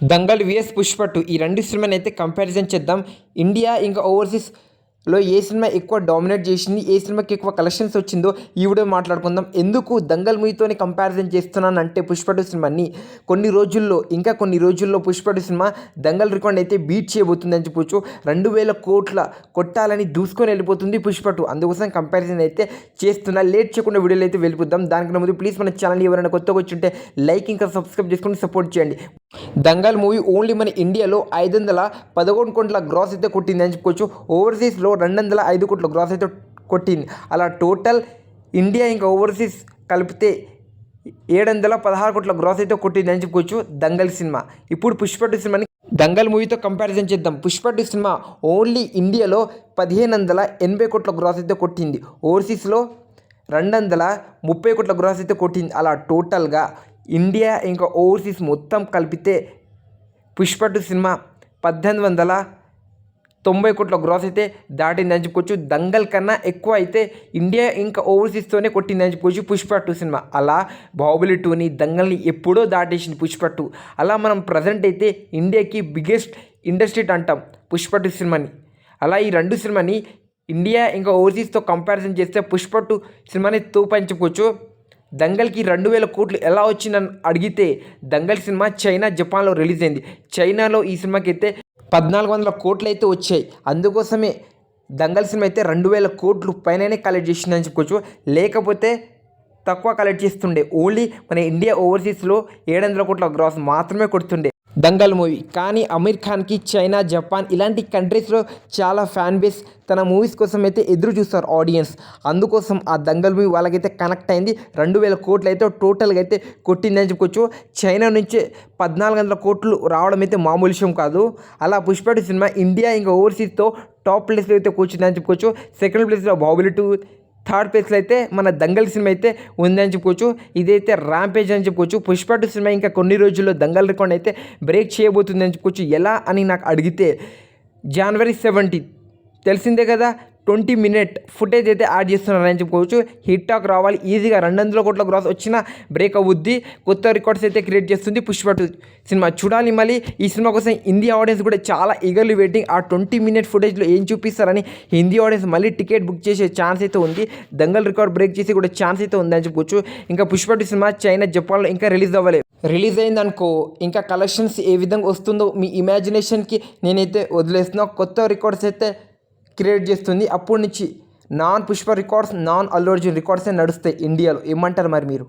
Dangal VS Pushpa two ఈ రెండు సినిమాని అయితే కంపారిజన్ చేద్దాం. ఇండియా ఇంకా ఓవర్సీస్లో ఏ సినిమా ఎక్కువ డామినేట్ చేసింది ఏ సినిమాకి ఎక్కువ కలెక్షన్స్ వచ్చిందో ఈ వీడియో మాట్లాడుకుందాం. ఎందుకు దంగల్ మూవీతోనే కంపారిజన్ చేస్తున్నాను అంటే పుష్పటు సినిమాని? కొన్ని రోజుల్లో ఇంకా కొన్ని రోజుల్లో పుష్పటు సినిమా దంగల్ రికార్డ్ అయితే బీట్ చేయబోతుందని చెప్పొచ్చు. రెండు వేల కోట్ల కొట్టాలని దూసుకొని వెళ్ళిపోతుంది పుష్పటు అందుకోసం కంపారిజన్ అయితే చేస్తున్నా. లేట్ చేయకుండా వీడియోలు అయితే వెళ్ళిపోద్దాం దానికన్నా ముందు ప్లీజ్ మన ఛానల్ ఎవరైనా కొత్తగా వచ్చి ఉంటే లైక్ ఇంకా సబ్స్క్రైబ్ చేసుకొని సపోర్ట్ చేయండి. దంగల్ మూవీ ఓన్లీ మన ఇండియాలో ఐదు వందల పదకొండు కోట్ల గ్రాస్ అయితే కొట్టింది అని చెప్పుకోవచ్చు. ఓవర్సీస్లో రెండు వందల ఐదు కోట్ల గ్రాస్ అయితే కొట్టింది. అలా టోటల్ ఇండియా ఇంకా ఓవర్సీస్ కలిపితే ఏడు వందల పదహారు కోట్ల గ్రాస్ అయితే కొట్టింది అని చెప్పుకోవచ్చు దంగల్ సినిమా. ఇప్పుడు పుష్ప టూ సినిమాని దంగల్ మూవీతో కంపారిజన్ చేద్దాం. పుష్ప టూ సినిమా ఓన్లీ ఇండియాలో పదిహేను వందల ఎనభై కోట్ల గ్రాస్ అయితే కొట్టింది. ఓవర్సీస్లో రెండు వందల ముప్పై కోట్ల గ్రాస్ అయితే కొట్టింది. అలా టోటల్గా ఇండియా ఇంకా ఓవర్సీస్ మొత్తం కలిపితే పుష్ప టూ సినిమా పద్దెనిమిది వందల తొంభై కోట్ల గ్రాస్ అయితే దాటిందని చెప్పుకోవచ్చు. దంగల్ కన్నా ఎక్కువ అయితే ఇండియా ఇంకా ఓవర్సీస్తోనే కొట్టిందని చెప్పుకోవచ్చు పుష్ప టూ సినిమా. అలా బాహుబలి టూని దంగల్ని ఎప్పుడో దాటేసింది పుష్ప టూ. అలా మనం ప్రజెంట్ అయితే ఇండియాకి బిగ్గెస్ట్ ఇండస్ట్రీ అంటాం పుష్ప టూ సినిమాని. అలా ఈ రెండు సినిమాని ఇండియా ఇంకా ఓవర్సీస్తో కంపారిజన్ చేస్తే పుష్ప టూ సినిమాని తోపని చెప్పుకోవచ్చు. దంగల్కి రెండు వేల కోట్లు ఎలా వచ్చిందని అడిగితే దంగల్ సినిమా చైనా జపాన్లో రిలీజ్ అయింది. చైనాలో ఈ సినిమాకి అయితే పద్నాలుగు వందల కోట్లు అయితే వచ్చాయి. అందుకోసమే దంగల్ సినిమా అయితే రెండు వేల కోట్లు పైననే కలెక్ట్ చేసిందని చెప్పుకోవచ్చు లేకపోతే తక్కువ కలెక్ట్ చేస్తుండే. ఓన్లీ మన ఇండియా ఓవర్సీస్లో ఏడు వందల కోట్ల గ్రాస్ మాత్రమే కొడుతుండే. దంగల్ మూవీ. కానీ అమీర్ ఖాన్కి చైనా జపాన్ ఇలాంటి కంట్రీస్లో చాలా ఫ్యాన్ బేస్ తన మూవీస్ కోసం అయితే ఎదురు చూస్తారు ఆడియన్స్. అందుకోసం ఆ దంగల్ మూవీ వాళ్ళకైతే కనెక్ట్ అయింది. రెండు వేల కోట్లు అయితే టోటల్గా అయితే కొట్టిందని చెప్పుకోవచ్చు. చైనా నుంచి పద్నాలుగు వందల కోట్లు రావడం అయితే మామూలు విషయం కాదు. అలా పుష్పటి సినిమా ఇండియా ఇంకా ఓవర్సీస్తో టాప్ ప్లేస్లో అయితే కూర్చుందని చెప్పుకోవచ్చు. సెకండ్ ప్లేస్లో బాహుబలి టూ థర్డ్ ప్లేస్లో అయితే మన దంగల్ సినిమా అయితే ఉందని చెప్పుకోవచ్చు. ఇదైతే ర్యాంపేజ్ అని చెప్పుకోవచ్చు. పుష్ప టూ సినిమా ఇంకా కొన్ని రోజుల్లో దంగల్ రికార్డ్ అయితే బ్రేక్ చేయబోతుంది అని చెప్పుకోవచ్చు. ఎలా అని నాకు అడిగితే జనవరి సెవెంటీన్త్ తెలిసిందే కదా? ట్వంటీ మినిట్ ఫుటేజ్ అయితే యాడ్ చేస్తున్నారని చెప్పుకోవచ్చు. హిట్ టాక్ రావాలి ఈజీగా రెండు వందల కోట్ల గ్రాస్ వచ్చిన బ్రేక్ అవుద్ది. కొత్త రికార్డ్స్ అయితే క్రియేట్ చేస్తుంది పుష్ప టూ సినిమా. చూడాలి మళ్ళీ ఈ సినిమా కోసం హిందీ ఆడియన్స్ కూడా చాలా ఈగర్లీ వెయిటింగ్ ఆ ట్వంటీ మినిట్ ఫుటేజ్లో ఏం చూపిస్తారని హిందీ ఆడియన్స్ మళ్ళీ టికెట్ బుక్ చేసే ఛాన్స్ అయితే ఉంది. దంగల్ రికార్డ్ బ్రేక్ చేసి కూడా ఛాన్స్ అయితే ఉందని చెప్పుకోవచ్చు. ఇంకా పుష్ప టూ సినిమా చైనా జపాన్లో ఇంకా రిలీజ్ అవ్వలేదు. రిలీజ్ అయిందనుకో ఇంకా కలెక్షన్స్ ఏ విధంగా వస్తుందో మీ ఇమాజినేషన్కి నేనైతే వదిలేస్తున్నా. కొత్త రికార్డ్స్ అయితే క్రియేట్ చేస్తుంది. అప్పటి నుంచి non Pushpa records non Allu Arjun రికార్డ్సే నడుస్తాయి ఇండియాలో. ఏమంటారు మరి మీరు?